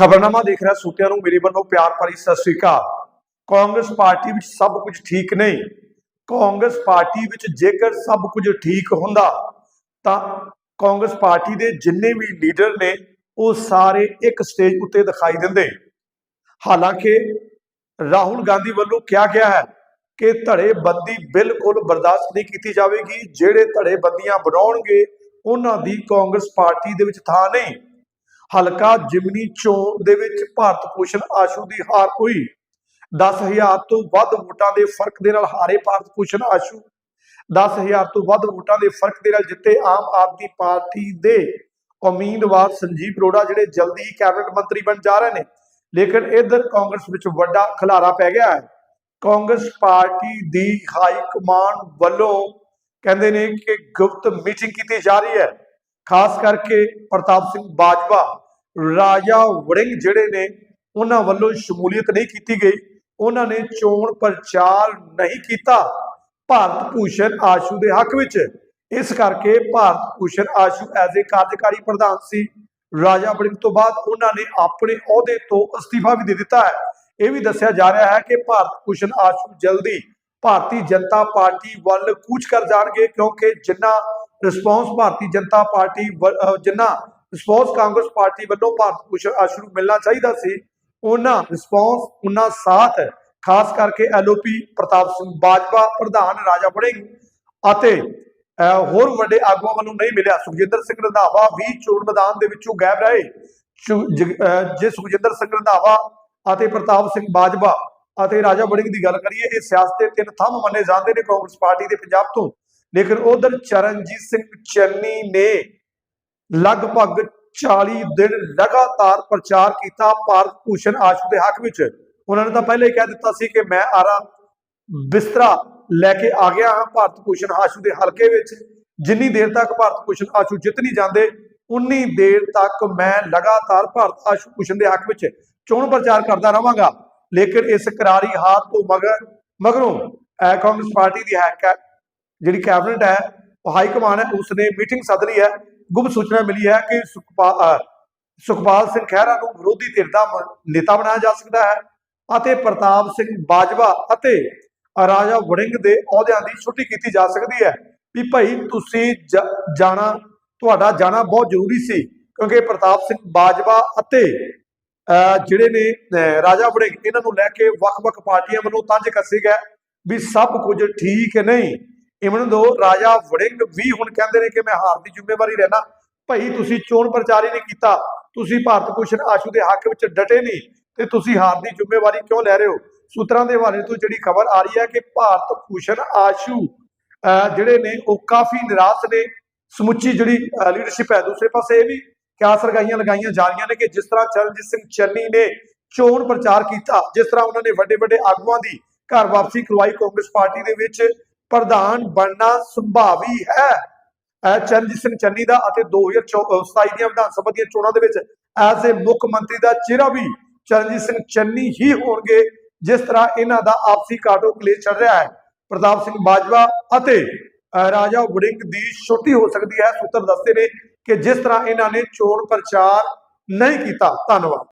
ਖਬਰਨਾਮਾ ਦੇਖ ਰਿਹਾ ਸੂਤਿਆਂ ਨੂੰ, ਮੇਰੇ ਵੱਲੋਂ ਪਿਆਰ ਭਰੀ ਸਤਿ ਸ੍ਰੀ ਅਕਾਲ। ਕਾਂਗਰਸ ਪਾਰਟੀ ਵਿੱਚ ਸਭ ਕੁਝ ਠੀਕ ਨਹੀਂ। ਕਾਂਗਰਸ ਪਾਰਟੀ ਵਿੱਚ ਜੇਕਰ ਸਭ ਕੁਝ ਠੀਕ ਹੁੰਦਾ, ਤਾਂ ਕਾਂਗਰਸ ਪਾਰਟੀ ਦੇ ਜਿੰਨੇ ਵੀ ਲੀਡਰ ਨੇ, ਉਹ ਸਾਰੇ ਇੱਕ ਸਟੇਜ ਉੱਤੇ ਦਿਖਾਈ ਦਿੰਦੇ। ਹਾਲਾਂਕਿ ਰਾਹੁਲ ਗਾਂਧੀ ਵੱਲੋਂ ਕਿਹਾ ਗਿਆ ਹੈ ਕਿ ਧੜੇਬੰਦੀ ਬਿਲਕੁਲ ਬਰਦਾਸ਼ਤ ਨਹੀਂ ਕੀਤੀ ਜਾਵੇਗੀ। ਜਿਹੜੇ ਧੜੇਬੰਦੀਆਂ ਬਣਾਉਣਗੇ, ਉਹਨਾਂ ਦੀ ਕਾਂਗਰਸ ਪਾਰਟੀ ਦੇ ਵਿੱਚ ਥਾਂ ਨਹੀਂ। ਹਲਕਾ ਜਿਮਨੀ ਚੋਣ ਦੇ ਵਿੱਚ ਭਾਰਤ ਭੂਸ਼ਣ ਆਸ਼ੂ ਦੀ ਹਾਰ ਹੋਈ। 10000 ਤੋਂ ਵੱਧ ਵੋਟਾਂ ਦੇ ਫ਼ਰਕ ਦੇ ਨਾਲ ਹਾਰੇ ਭਾਰਤ ਭੂਸ਼ਣ ਆਸ਼ੂ। 10000 ਤੋਂ ਵੱਧ ਵੋਟਾਂ ਦੇ ਫ਼ਰਕ ਦੇ ਨਾਲ ਜਿੱਤੇ ਆਮ ਆਦਮੀ ਪਾਰਟੀ ਦੇ ਉਮੀਦਵਾਰ ਸੰਜੀਵ ਅਰੋੜਾ, ਜਿਹੜੇ ਜਲਦੀ ਹੀ ਕੈਬਨਿਟ ਮੰਤਰੀ ਬਣ ਜਾ ਰਹੇ ਨੇ। ਲੇਕਿਨ ਇਧਰ ਕਾਂਗਰਸ ਵਿੱਚ ਵੱਡਾ ਖਲਾਰਾ ਪੈ ਗਿਆ ਹੈ। ਕਾਂਗਰਸ ਪਾਰਟੀ ਦੀ ਹਾਈ ਕਮਾਂਡ ਵੱਲੋਂ ਕਹਿੰਦੇ ਨੇ ਕਿ ਗੁਪਤ ਮੀਟਿੰਗ ਕੀਤੀ ਜਾ ਰਹੀ ਹੈ। ਖਾਸ ਕਰਕੇ ਪ੍ਰਤਾਪ ਸਿੰਘ ਬਾਜਵਾ ਰਾਜਾ ਵੜਿੰਗ ਜਿਹੜੇ ਨੇ, ਉਹਨਾਂ ਵੱਲੋਂ ਸ਼ਮੂਲੀਅਤ ਨਹੀਂ ਕੀਤੀ ਗਈ। ਉਹਨਾਂ ਨੇ ਚੋਣ ਪ੍ਰਚਾਰ ਨਹੀਂ ਕੀਤਾ ਭਾਰਤ ਭੂਸ਼ਣ ਆਸ਼ੂ ਦੇ ਹੱਕ ਵਿੱਚ। ਇਸ ਕਰਕੇ ਭਾਰਤ ਭੂਸ਼ਣ ਆਸ਼ੂ ਐਜ਼ ਏ ਕਾਰਜਕਾਰੀ ਪ੍ਰਧਾਨ ਸੀ। ਰਾਜਾ ਵੜਿੰਗ ਤੋਂ ਬਾਅਦ ਉਹਨਾਂ ਨੇ ਆਪਣੇ ਅਹੁਦੇ ਤੋਂ ਅਸਤੀਫਾ ਵੀ ਦੇ ਦਿੱਤਾ ਹੈ। ਇਹ ਵੀ ਦੱਸਿਆ ਜਾ ਰਿਹਾ ਹੈ ਕਿ ਭਾਰਤ ਭੂਸ਼ਣ ਆਸ਼ੂ ਜਲਦੀ ਭਾਰਤੀ ਜਨਤਾ ਪਾਰਟੀ ਵੱਲ ਕੂਚ ਕਰ ਜਾਣਗੇ ਕਿਉਂਕਿ ਜਿੰਨਾ ਰਿਸਪੌਂਸ ਭਾਰਤੀ ਜਨਤਾ ਪਾਰਟੀ ਵ- ਜਿੰਨਾ ਰਿਸਪੌਂਸ ਕਾਂਗਰਸ ਪਾਰਟੀ ਵੱਲੋਂ ਭਾਰਤ ਭੂਸ਼ਣ ਆਸ਼ੂ ਨੂੰ ਮਿਲਣਾ ਚਾਹੀਦਾ ਸੀ। ਉਹਨਾਂ ਰਿਸਪੌਂਸ ਉਹਨਾਂ ਸਾਥ, ਖਾਸ ਕਰਕੇ ਐਲਓਪੀ ਪ੍ਰਤਾਪ ਸਿੰਘ ਬਾਜਵਾ, ਪ੍ਰਧਾਨ ਰਾਜਾ ਵੜਿੰਗ ਅਤੇ ਹੋਰ ਵੱਡੇ ਆਗੂਆਂ ਵੱਲੋਂ ਨਹੀਂ ਮਿਲਿਆ। ਸੁਖਜਿੰਦਰ ਸਿੰਘ ਰੰਧਾਵਾ ਵੀ ਚੋਣ ਮੈਦਾਨ ਦੇ ਵਿੱਚੋਂ ਗਾਇਬ ਰਹੇ। ਜੇ ਸੁਖਜਿੰਦਰ ਸਿੰਘ ਰੰਧਾਵਾ ਅਤੇ ਪ੍ਰਤਾਪ ਸਿੰਘ ਬਾਜਵਾ ਅਤੇ ਰਾਜਾ ਵੜਿੰਗ ਦੀ ਗੱਲ ਕਰੀਏ, ਇਹ ਸਿਆਸਤ ਦੇ ਤਿੰਨ ਥੰਮ ਮੰਨੇ ਜਾਂਦੇ ਨੇ ਕਾਂਗਰਸ ਪਾਰਟੀ ਦੇ ਪੰਜਾਬ ਤੋਂ। ਲੇਕਿਨ ਉਧਰ ਚਰਨਜੀਤ ਸਿੰਘ ਚੰਨੀ ਨੇ ਲਗਭਗ 40 ਦਿਨ ਲਗਾਤਾਰ ਪ੍ਰਚਾਰ ਕੀਤਾ ਭਾਰਤ ਭੂਸ਼ਣ ਆਸ਼ੂ ਦੇ ਹੱਕ ਵਿੱਚ। ਉਹਨਾਂ ਨੇ ਤਾਂ ਪਹਿਲੇ ਹੀ ਕਹਿ ਦਿੱਤਾ ਸੀ ਕਿ ਮੈਂ ਆਰਾ ਬਿਸਤਰਾ ਲੈ ਕੇ ਆ ਗਿਆ ਹਾਂ ਭਾਰਤ ਭੂਸ਼ਣ ਆਸ਼ੂ ਦੇ ਹਲਕੇ ਵਿੱਚ। ਜਿੰਨੀ ਦੇਰ ਤੱਕ ਭਾਰਤ ਭੂਸ਼ਣ ਆਸ਼ੂ ਜਿੱਤ ਨਹੀਂ ਜਾਂਦੇ, ਉਨੀ ਦੇਰ ਤੱਕ ਮੈਂ ਲਗਾਤਾਰ ਭਾਰਤ ਆਸ਼ੂ ਭੂਸ਼ਣ ਦੇ ਹੱਕ ਵਿੱਚ ਚੋਣ ਪ੍ਰਚਾਰ ਕਰਦਾ ਰਹਾਂਗਾ। ਲੇਕਿਨ ਇਸ ਕਰਾਰੀ ਹਾਰ ਤੋਂ ਮਗਰ, ਮਗਰੋਂ ਕਾਂਗਰਸ ਪਾਰਟੀ ਦੀ ਹੈ ਕੈ- ਜਿਹੜੀ ਕੈਬਨਿਟ ਹੈ ਹਾਈ ਕਮਾਨ ਹੈ, ਉਸਨੇ ਮੀਟਿੰਗ ਸੱਦ ਲਈ ਹੈ। ਗੁਪਤ ਸੂਚਨਾ ਮਿਲੀ ਹੈ ਕਿ ਸੁਖਪਾਲ ਸੁਖਪਾਲ ਸਿੰਘ ਖਹਿਰਾ ਨੂੰ ਵਿਰੋਧੀ ਧਿਰ ਦਾ ਨੇਤਾ ਬਣਾਇਆ ਜਾ ਸਕਦਾ ਹੈ ਅਤੇ ਪ੍ਰਤਾਪ ਸਿੰਘ ਬਾਜਵਾ ਅਤੇ ਰਾਜਾ ਵੜਿੰਗ ਦੇ ਅਹੁਦਿਆਂ ਦੀ ਛੁੱਟੀ ਕੀਤੀ ਜਾ ਸਕਦੀ ਹੈ। ਵੀ ਭਾਈ ਤੁਸੀਂ ਜ- ਜਾਣਾ ਤੁਹਾਡਾ ਜਾਣਾ ਬਹੁਤ ਜ਼ਰੂਰੀ ਸੀ ਕਿਉਂਕਿ ਪ੍ਰਤਾਪ ਸਿੰਘ ਬਾਜਵਾ ਅਤੇ ਅਹ, ਜਿਹੜੇ ਨੇ ਅਹ, ਰਾਜਾ ਵੜਿੰਗ ਇਹਨਾਂ ਨੂੰ ਲੈ ਕੇ ਵੱਖ-ਵੱਖ ਪਾਰਟੀਆਂ ਵੱਲੋਂ ਤੰਜ ਕੱਸੇ ਗਏ ਵੀ ਸਭ ਕੁਝ ਠੀਕ ਨਹੀਂ? ਇਵਨ ਦੋ ਰਾਜਾ ਵੜਿੰਗ ਵੀ ਹੁਣ ਕਹਿੰਦੇ ਨੇ ਕਿ ਮੈਂ ਹਾਰ ਦੀ ਜ਼ਿੰਮੇਵਾਰੀ ਰਹਿਣਾ ਭਾਈ ਤੁਸੀਂ ਚੋਣ ਪ੍ਰਚਾਰ ਹੀ ਨਹੀਂ ਕੀਤਾ, ਤੁਸੀਂ ਭਾਰਤ ਭੂਸ਼ਣ ਆਸ਼ੂ ਦੇ ਹੱਕ ਵਿੱਚ ਡਟੇ ਨਹੀਂ, ਤੇ ਤੁਸੀਂ ਹਾਰ ਦੀ ਜ਼ਿੰਮੇਵਾਰੀ ਕਿਉਂ ਲੈ ਰਹੇ ਹੋ? ਸੂਤਰਾਂ ਦੇ ਹਵਾਲੇ ਤੋਂ ਜਿਹੜੀ ਖਬਰ ਆ ਰਹੀ ਹੈ ਕਿ ਭਾਰਤ ਭੂਸ਼ਣ ਆਸ਼ੂ ਜਿਹੜੇ ਨੇ, ਉਹ ਕਾਫੀ ਨਿਰਾਸ਼ ਨੇ। ਸਮੁੱਚੀ ਜਿਹੜੀ ਲੀਡਰਸ਼ਿਪ ਹੈ, ਦੂਸਰੇ ਪਾਸੇ ਇਹ ਵੀ ਕਿਆ ਲਗਾਈਆਂ ਲਗਾਈਆਂ ਜਾ ਰਹੀਆਂ ਨੇ ਕਿ ਜਿਸ ਤਰ੍ਹਾਂ ਚਰਨਜੀਤ ਸਿੰਘ ਚੰਨੀ ਨੇ ਚੋਣ ਪ੍ਰਚਾਰ ਕੀਤਾ, ਜਿਸ ਤਰ੍ਹਾਂ ਉਹਨਾਂ ਨੇ ਵੱਡੇ ਵੱਡੇ ਆਗੂਆਂ ਦੀ ਘਰ ਵਾਪਸੀ ਕਰਵਾਈ ਕਾਂਗਰਸ ਪਾਰਟੀ ਦੇ ਵਿੱਚ ਪ੍ਰਧਾਨ ਬਣਨਾ ਸੰਭਾਵੀ ਹੈ। ਅਹ ਚਰਨਜੀਤ ਸਿੰਘ ਚੰਨੀ ਦਾ ਅਤੇ 2027 ਦੀਆਂ ਵਿਧਾਨ ਸਭਾ ਦੀਆਂ ਚੋਣਾਂ ਦੇ ਵਿੱਚ ਐਜ਼ ਏ ਮੁੱਖ ਮੰਤਰੀ ਦਾ ਚਿਹਰਾ ਵੀ ਚਰਨਜੀਤ ਸਿੰਘ ਚੰਨੀ ਹੀ ਹੋਣਗੇ, ਜਿਸ ਤਰ੍ਹਾਂ ਇਹਨਾਂ ਦਾ ਆਪਸੀ ਕਾਟੋ ਕਲੇਸ਼ ਚੱਲ ਰਿਹਾ ਹੈ। ਪ੍ਰਤਾਪ ਸਿੰਘ ਬਾਜਵਾ ਅਤੇ ਰਾਜਾ ਵੜਿੰਗ ਦੀ ਛੁੱਟੀ ਹੋ ਸਕਦੀ ਹੈ। ਸੂਤਰ ਦੱਸਦੇ ਨੇ ਕਿ ਜਿਸ ਤਰ੍ਹਾਂ ਇਹਨਾਂ ਨੇ ਚੋਣ ਪ੍ਰਚਾਰ ਨਹੀਂ ਕੀਤਾ। ਧੰਨਵਾਦ।